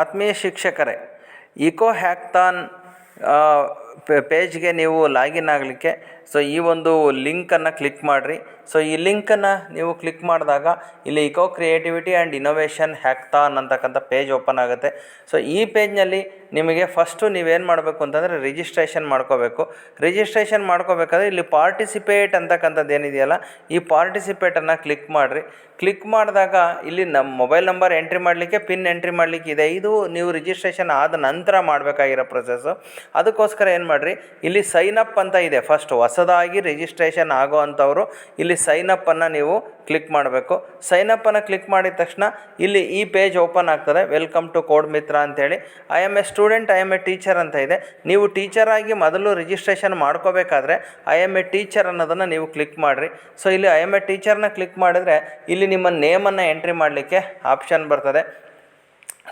ಆತ್ಮೀಯ ಶಿಕ್ಷಕರೇ ಇಕೋ ಹ್ಯಾಕ್ಥಾನ್ ಪೇಜ್ಗೆ ನೀವು ಲಾಗಿನ್ ಆಗಲಿಕ್ಕೆ, ಸೊ ಈ ಒಂದು ಲಿಂಕನ್ನು ಕ್ಲಿಕ್ ಮಾಡಿರಿ. ಸೊ ಈ ಲಿಂಕನ್ನು ನೀವು ಕ್ಲಿಕ್ ಮಾಡಿದಾಗ ಇಲ್ಲಿ eco creativity and innovation hackathon ಅಂತಕ್ಕಂಥ ಪೇಜ್ ಓಪನ್ ಆಗುತ್ತೆ. ಸೊ ಈ ಪೇಜ್ನಲ್ಲಿ ನಿಮಗೆ ಫಸ್ಟು ನೀವೇನು ಮಾಡಬೇಕು ಅಂತಂದರೆ ರಿಜಿಸ್ಟ್ರೇಷನ್ ಮಾಡ್ಕೋಬೇಕು. ರಿಜಿಸ್ಟ್ರೇಷನ್ ಮಾಡ್ಕೋಬೇಕಾದ್ರೆ ಇಲ್ಲಿ ಪಾರ್ಟಿಸಿಪೇಟ್ ಅಂತಕ್ಕಂಥದ್ದು ಏನಿದೆಯಲ್ಲ, ಈ ಪಾರ್ಟಿಸಿಪೇಟನ್ನು ಕ್ಲಿಕ್ ಮಾಡಿರಿ. ಕ್ಲಿಕ್ ಮಾಡಿದಾಗ ಇಲ್ಲಿ ನಮ್ಮ ಮೊಬೈಲ್ ನಂಬರ್ ಎಂಟ್ರಿ ಮಾಡಲಿಕ್ಕೆ ಪಿನ್ ಎಂಟ್ರಿ ಮಾಡಲಿಕ್ಕೆ ಇದೆ. ಇದು ನೀವು ರಿಜಿಸ್ಟ್ರೇಷನ್ ಆದ ನಂತರ ಮಾಡಬೇಕಾಗಿರೋ ಪ್ರೊಸೆಸ್ಸು ಅದಕ್ಕೋಸ್ಕರ ಏನು ಮಾಡಿರಿ, ಇಲ್ಲಿ ಸೈನ್ ಅಪ್ ಅಂತ ಇದೆ. ಫಸ್ಟ್ ಹೊಸದಾಗಿ ರಿಜಿಸ್ಟ್ರೇಷನ್ ಆಗೋ ಅಂಥವ್ರು ಇಲ್ಲಿ ಸೈನ್ ಅಪ್ಪನ್ನು ನೀವು ಕ್ಲಿಕ್ ಮಾಡಬೇಕು. ಸೈನ್ ಕ್ಲಿಕ್ ಮಾಡಿದ ತಕ್ಷಣ ಇಲ್ಲಿ ಈ ಪೇಜ್ ಓಪನ್ ಆಗ್ತದೆ. ವೆಲ್ಕಮ್ ಟು ಕೋಡ್ ಮಿತ್ರ ಅಂತೇಳಿ. I'm a student I'm a teacher ಅಂತ ಇದೆ. ನೀವು ಟೀಚರ್ ಆಗಿ ಮೊದಲು ರಿಜಿಸ್ಟ್ರೇಷನ್ ಮಾಡ್ಕೋಬೇಕಾದ್ರೆ ಐ ಎಂ ಎ ಟೀಚರ್ ಅನ್ನೋದನ್ನು ನೀವು ಕ್ಲಿಕ್ ಮಾಡಿರಿ. ಸೊ ಇಲ್ಲಿ ಐ ಎಂ ಎ ಟೀಚರ್ನ ಕ್ಲಿಕ್ ಮಾಡಿದರೆ, ಇಲ್ಲಿ ನಿಮ್ಮ ನೇಮನ್ನು ಎಂಟ್ರಿ ಮಾಡಲಿಕ್ಕೆ ಆಪ್ಷನ್ ಬರ್ತದೆ.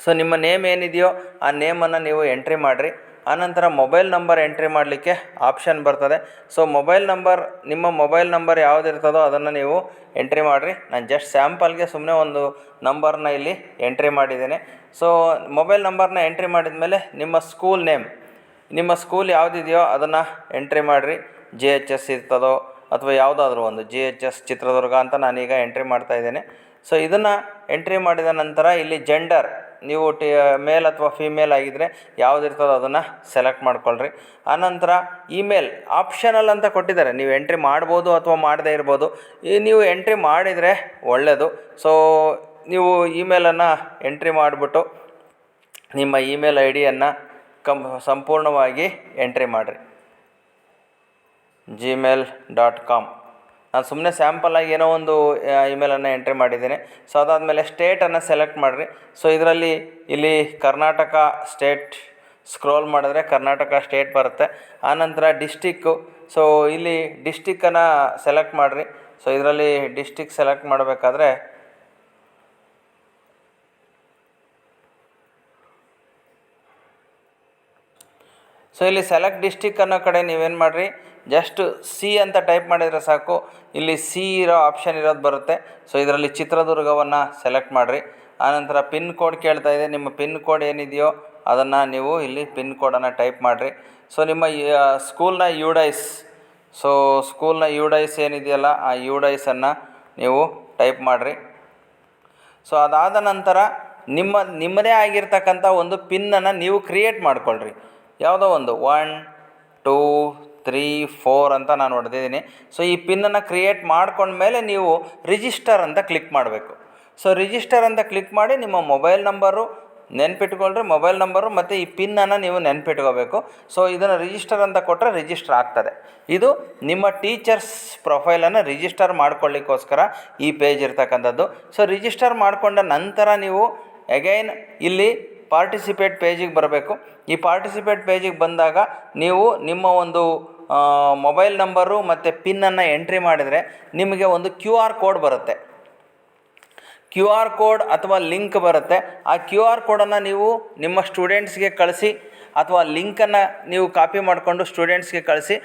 ಸೊ ನಿಮ್ಮ ನೇಮ್ ಏನಿದೆಯೋ ಆ ನೇಮನ್ನು ನೀವು ಎಂಟ್ರಿ ಮಾಡಿರಿ. ಆನಂತರ ಮೊಬೈಲ್ ನಂಬರ್ ಎಂಟ್ರಿ ಮಾಡಲಿಕ್ಕೆ ಆಪ್ಷನ್ ಬರ್ತದೆ. ಸೊ, ಮೊಬೈಲ್ ನಂಬರ್, ನಿಮ್ಮ ಮೊಬೈಲ್ ನಂಬರ್ ಯಾವುದಿರ್ತದೋ ಅದನ್ನು ನೀವು ಎಂಟ್ರಿ ಮಾಡಿರಿ. ನಾನು ಜಸ್ಟ್ ಸ್ಯಾಂಪಲ್ಗೆ ಸುಮ್ಮನೆ ಒಂದು ನಂಬರ್ನ ಇಲ್ಲಿ ಎಂಟ್ರಿ ಮಾಡಿದ್ದೀನಿ. ಸೊ, ಮೊಬೈಲ್ ನಂಬರ್ನ ಎಂಟ್ರಿ ಮಾಡಿದ ಮೇಲೆ ನಿಮ್ಮ ಸ್ಕೂಲ್ ನೇಮ್, ನಿಮ್ಮ ಸ್ಕೂಲ್ ಯಾವುದಿದೆಯೋ ಅದನ್ನು ಎಂಟ್ರಿ ಮಾಡಿರಿ. ಜೆ ಎಚ್ ಎಸ್ ಇರ್ತದೋ ಅಥವಾ ಯಾವುದಾದ್ರೂ ಒಂದು ಜಿ ಎಚ್ ಎಸ್ ಚಿತ್ರದುರ್ಗ ಅಂತ ನಾನೀಗ ಎಂಟ್ರಿ ಮಾಡ್ತಾ ಇದ್ದೇನೆ. ಸೊ, ಇದನ್ನು ಎಂಟ್ರಿ ಮಾಡಿದ ನಂತರ ಇಲ್ಲಿ ಜೆಂಡರ್ ನೀವು ಟಿ ಮೇಲ್ ಅಥವಾ ಫೀಮೇಲ್ ಆಗಿದ್ದರೆ ಯಾವ್ದು ಇರ್ತದೋ ಅದನ್ನು ಸೆಲೆಕ್ಟ್ ಮಾಡ್ಕೊಳ್ರಿ. ಆನಂತರ ಇಮೇಲ್ ಆಪ್ಷನಲ್ ಅಂತ ಕೊಟ್ಟಿದ್ದಾರೆ. ನೀವು ಎಂಟ್ರಿ ಮಾಡ್ಬೋದು ಅಥವಾ ಮಾಡದೇ ಇರ್ಬೋದು. ಈ ನೀವು ಎಂಟ್ರಿ ಮಾಡಿದರೆ ಒಳ್ಳೆಯದು ಸೊ ನೀವು ಇಮೇಲನ್ನು ಎಂಟ್ರಿ ಮಾಡಿಬಿಟ್ಟು ನಿಮ್ಮ ಇಮೇಲ್ ಐ ಡಿಯನ್ನು ಕಂ ಸಂಪೂರ್ಣವಾಗಿ ಎಂಟ್ರಿ ಮಾಡಿರಿ. ಜಿಮೇಲ್ ಡಾಟ್ ಕಾಮ್ ನಾನು ಸುಮ್ಮನೆ ಸ್ಯಾಂಪಲಾಗಿ ಏನೋ ಒಂದು ಇಮೇಲನ್ನು ಎಂಟ್ರಿ ಮಾಡಿದ್ದೀನಿ. ಸೊ ಅದಾದಮೇಲೆ ಸ್ಟೇಟನ್ನು ಸೆಲೆಕ್ಟ್ ಮಾಡಿರಿ. ಸೊ ಇದರಲ್ಲಿ ಇಲ್ಲಿ ಕರ್ನಾಟಕ ಸ್ಟೇಟ್ ಸ್ಕ್ರೋಲ್ ಮಾಡಿದ್ರೆ ಕರ್ನಾಟಕ ಸ್ಟೇಟ್ ಬರುತ್ತೆ. ಆನಂತರ ಡಿಸ್ಟಿಕ್ಕು ಸೊ ಇಲ್ಲಿ ಡಿಸ್ಟಿಕ್ಕನ್ನು ಸೆಲೆಕ್ಟ್ ಮಾಡಿರಿ. ಸೊ ಇದರಲ್ಲಿ ಡಿಸ್ಟಿಕ್ ಸೆಲೆಕ್ಟ್ ಮಾಡಬೇಕಾದ್ರೆ ಸೊ ಇಲ್ಲಿ ಸೆಲೆಕ್ಟ್ ಡಿಸ್ಟಿಕ್ ಅನ್ನೋ ಕಡೆ ನೀವೇನು ಮಾಡಿರಿ? ಜಸ್ಟ್ ಸಿ ಅಂತ ಟೈಪ್ ಮಾಡಿದರೆ ಸಾಕು. ಇಲ್ಲಿ ಸಿ ಇರೋ ಆಪ್ಷನ್ ಇರೋದು ಬರುತ್ತೆ. ಸೊ ಇದರಲ್ಲಿ ಚಿತ್ರದುರ್ಗವನ್ನು ಸೆಲೆಕ್ಟ್ ಮಾಡಿರಿ. ಆನಂತರ ಪಿನ್ ಕೋಡ್ ಕೇಳ್ತಾ ಇದೆ. ನಿಮ್ಮ ಪಿನ್ ಕೋಡ್ ಏನಿದೆಯೋ ಅದನ್ನು ನೀವು ಇಲ್ಲಿ ಪಿನ್ ಕೋಡನ್ನು ಟೈಪ್ ಮಾಡಿರಿ. ಸೊ ನಿಮ್ಮ ಸ್ಕೂಲ್ನ ಯುಡೈಸ್ ಸೊ ಸ್ಕೂಲ್ನ ಯುಡೈಸ್ ಏನಿದೆಯಲ್ಲ, ಆ ಯುಡೈಸನ್ನು ನೀವು ಟೈಪ್ ಮಾಡಿರಿ. ಸೊ ಅದಾದ ನಂತರ ನಿಮ್ಮ, ನಿಮ್ಮದೇ ಆಗಿರ್ತಕ್ಕಂಥ ಒಂದು ಪಿನ್ನನ್ನು ನೀವು ಕ್ರಿಯೇಟ್ ಮಾಡ್ಕೊಳ್ರಿ. ಯಾವುದೋ ಒಂದು ಒನ್, ಟೂ, ತ್ರೀ, ಫೋರ್ ಅಂತ ನಾನು ಹೊಡೆದಿದ್ದೀನಿ. ಸೊ ಈ ಪಿನ್ನನ್ನು ಕ್ರಿಯೇಟ್ ಮಾಡ್ಕೊಂಡ್ಮೇಲೆ ನೀವು ರಿಜಿಸ್ಟರ್ ಅಂತ ಕ್ಲಿಕ್ ಮಾಡಬೇಕು. ಸೊ ರಿಜಿಸ್ಟರ್ ಅಂತ ಕ್ಲಿಕ್ ಮಾಡಿ ನಿಮ್ಮ ಮೊಬೈಲ್ ನಂಬರು ನೆನ್ಪಿಟ್ಕೊಳ್ರಿ ಮೊಬೈಲ್ ನಂಬರು ಮತ್ತು ಈ ಪಿನ್ನನ್ನು ನೀವು ನೆನ್ಪಿಟ್ಕೋಬೇಕು. ಸೊ ಇದನ್ನು ರಿಜಿಸ್ಟರ್ ಅಂತ ಕೊಟ್ಟರೆ ರಿಜಿಸ್ಟರ್ ಆಗ್ತದೆ. ಇದು ನಿಮ್ಮ ಟೀಚರ್ಸ್ ಪ್ರೊಫೈಲನ್ನು ರಿಜಿಸ್ಟರ್ ಮಾಡ್ಕೊಳ್ಳಿಕ್ಕೋಸ್ಕರ ಈ ಪೇಜ್ ಇರ್ತಕ್ಕಂಥದ್ದು. ಸೊ ರಿಜಿಸ್ಟರ್ ಮಾಡಿಕೊಂಡ ನಂತರ ನೀವು ಅಗೈನ್ ಇಲ್ಲಿ ಪಾರ್ಟಿಸಿಪೇಟ್ ಪೇಜಿಗೆ ಬರಬೇಕು. ಈ ಪಾರ್ಟಿಸಿಪೇಟ್ ಪೇಜಿಗೆ ಬಂದಾಗ ನೀವು ನಿಮ್ಮ ಒಂದು ಮೊಬೈಲ್ ನಂಬರು ಮತ್ತು ಪಿನ್ನನ್ನು ಎಂಟ್ರಿ ಮಾಡಿದರೆ ನಿಮಗೆ ಒಂದು ಕ್ಯೂ ಆರ್ ಕೋಡ್ ಬರುತ್ತೆ. ಕ್ಯೂ ಆರ್ ಕೋಡ್ ಅಥವಾ ಲಿಂಕ್ ಬರುತ್ತೆ. ಆ ಕ್ಯೂ ಆರ್ ಕೋಡನ್ನು ನೀವು ನಿಮ್ಮ ಸ್ಟೂಡೆಂಟ್ಸ್ಗೆ ಕಳಿಸಿ ಅಥವಾ ಲಿಂಕನ್ನು ನೀವು ಕಾಪಿ ಮಾಡಿಕೊಂಡು ಸ್ಟೂಡೆಂಟ್ಸ್ಗೆ ಕಳಿಸಿ,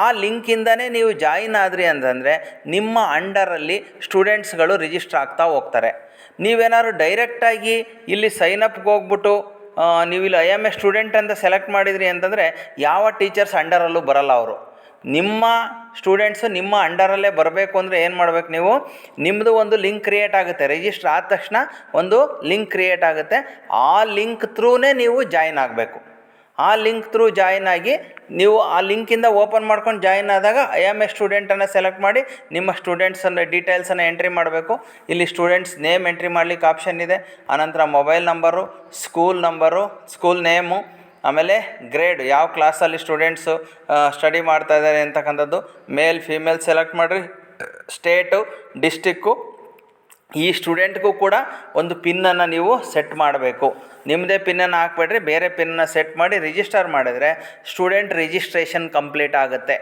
ಆ ಲಿಂಕಿಂದನೇ ನೀವು ಜಾಯಿನ್ ಆದ್ರಿ ಅಂತಂದರೆ ನಿಮ್ಮ ಅಂಡರಲ್ಲಿ ಸ್ಟೂಡೆಂಟ್ಸ್ಗಳು ರಿಜಿಸ್ಟರ್ ಆಗ್ತಾ ಹೋಗ್ತಾರೆ. ನೀವೇನಾದ್ರು ಡೈರೆಕ್ಟಾಗಿ ಇಲ್ಲಿ ಸೈನಪ್ಗೆ ಹೋಗ್ಬಿಟ್ಟು ನೀವು ಇಲ್ಲಿ ಐ ಎಂ ಎ ಸ್ಟೂಡೆಂಟ್ ಅಂತ ಸೆಲೆಕ್ಟ್ ಮಾಡಿದ್ರಿ ಅಂತಂದರೆ ಯಾವ ಟೀಚರ್ಸ್ ಅಂಡರಲ್ಲೂ ಬರಲ್ಲ ಅವರು. ನಿಮ್ಮ ಸ್ಟೂಡೆಂಟ್ಸು ನಿಮ್ಮ ಅಂಡರಲ್ಲೇ ಬರಬೇಕು ಅಂದರೆ ಏನು ಮಾಡಬೇಕು ನೀವು? ನಿಮ್ಮದು ಒಂದು ಲಿಂಕ್ ಕ್ರಿಯೇಟ್ ಆಗುತ್ತೆ. ರಿಜಿಸ್ಟರ್ ಆದ ತಕ್ಷಣ ಒಂದು ಲಿಂಕ್ ಕ್ರಿಯೇಟ್ ಆಗುತ್ತೆ. ಆ ಲಿಂಕ್ ಥ್ರೂನೇ ನೀವು ಜಾಯಿನ್ ಆಗಬೇಕು. ಆ ಲಿಂಕ್ ತ್ರೂ ಜಾಯಿನ್ ಆಗಿ ನೀವು ಆ ಲಿಂಕಿಂದ ಓಪನ್ ಮಾಡ್ಕೊಂಡು ಜಾಯಿನ್ ಆದಾಗ ಐ ಆಮ್ ಎ ಸ್ಟೂಡೆಂಟನ್ನು ಸೆಲೆಕ್ಟ್ ಮಾಡಿ ನಿಮ್ಮ ಸ್ಟೂಡೆಂಟ್ಸನ್ನು ಡೀಟೇಲ್ಸನ್ನು ಎಂಟ್ರಿ ಮಾಡಬೇಕು. ಇಲ್ಲಿ ಸ್ಟೂಡೆಂಟ್ಸ್ ನೇಮ್ ಎಂಟ್ರಿ ಮಾಡಲಿಕ್ಕೆ ಆಪ್ಷನ್ ಇದೆ. ಆನಂತರ mobile number school number school name ಆಮೇಲೆ ಗ್ರೇಡ್ ಯಾವ ಕ್ಲಾಸಲ್ಲಿ ಸ್ಟೂಡೆಂಟ್ಸು ಸ್ಟಡಿ ಮಾಡ್ತಾ ಇದ್ದಾರೆ ಅಂತಕ್ಕಂಥದ್ದು. ಮೇಲ್ ಫೀಮೇಲ್ ಸೆಲೆಕ್ಟ್ ಮಾಡಿರಿ. ಸ್ಟೇಟು ಡಿಸ್ಟಿಕ್ಕು ಈ ಸ್ಟೂಡೆಂಟ್ಗೂ ಕೂಡ ಒಂದು ಪಿನ್ನನ್ನು ನೀವು ಸೆಟ್ ಮಾಡಬೇಕು. ನಿಮ್ಮದೇ ಪಿನ್ನನ್ನು ಹಾಕ್ಬೇಡ್ರಿ, ಬೇರೆ ಪಿನ್ನನ್ನು ಸೆಟ್ ಮಾಡಿ ರಿಜಿಸ್ಟರ್ ಮಾಡಿದರೆ ಸ್ಟೂಡೆಂಟ್ ರಿಜಿಸ್ಟ್ರೇಷನ್ ಕಂಪ್ಲೀಟ್ ಆಗುತ್ತೆ.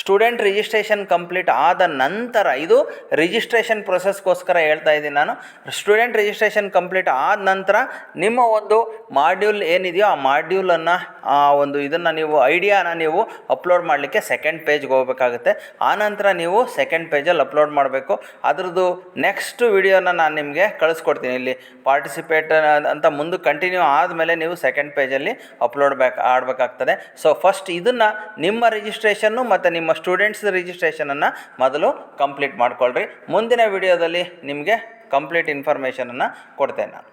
ಸ್ಟೂಡೆಂಟ್ ರಿಜಿಸ್ಟ್ರೇಷನ್ ಕಂಪ್ಲೀಟ್ ಆದ ನಂತರ ಇದು ರಿಜಿಸ್ಟ್ರೇಷನ್ ಪ್ರೊಸೆಸ್ಗೋಸ್ಕರ ಹೇಳ್ತಾ ಇದ್ದೀನಿ ನಾನು. ಸ್ಟೂಡೆಂಟ್ ರಿಜಿಸ್ಟ್ರೇಷನ್ ಕಂಪ್ಲೀಟ್ ಆದ ನಂತರ ನಿಮ್ಮ ಒಂದು ಮಾಡ್ಯೂಲ್ ಏನಿದೆಯೋ ಆ ಮಾಡ್ಯೂಲನ್ನು, ಆ ಒಂದು ಇದನ್ನು ನೀವು, ಐಡಿಯಾನ ನೀವು ಅಪ್ಲೋಡ್ ಮಾಡಲಿಕ್ಕೆ ಸೆಕೆಂಡ್ ಪೇಜ್ಗೆ ಹೋಗಬೇಕಾಗುತ್ತೆ. ಆನಂತರ ನೀವು ಸೆಕೆಂಡ್ ಪೇಜಲ್ಲಿ ಅಪ್ಲೋಡ್ ಮಾಡಬೇಕು. ಅದರದ್ದು ನೆಕ್ಸ್ಟ್ ವಿಡಿಯೋನ ನಾನು ನಿಮಗೆ ಕಳಿಸ್ಕೊಡ್ತೀನಿ. ಇಲ್ಲಿ ಪಾರ್ಟಿಸಿಪೇಟ್ ಅಂತ ಮುಂದೆ ಕಂಟಿನ್ಯೂ ಆದಮೇಲೆ ನೀವು ಸೆಕೆಂಡ್ ಪೇಜಲ್ಲಿ ಅಪ್ಲೋಡ್ ಬ್ಯಾಕ್ ಆಡಬೇಕಾಗ್ತದೆ. ಸೊ ಫಸ್ಟ್ ಇದನ್ನು ನಿಮ್ಮ ರಿಜಿಸ್ಟ್ರೇಷನ್ನು ಮತ್ತು ನಿಮ್ಮ ಸ್ಟೂಡೆಂಟ್ಸ್ ರಿಜಿಸ್ಟ್ರೇಷನನ್ನು ಮೊದಲು ಕಂಪ್ಲೀಟ್ ಮಾಡಿಕೊಳ್ಳ್ರಿ ಮುಂದಿನ ವಿಡಿಯೋದಲ್ಲಿ ನಿಮಗೆ ಕಂಪ್ಲೀಟ್ ಇನ್ಫಾರ್ಮೇಷನನ್ನು ಕೊಡ್ತೇನೆ ನಾನು.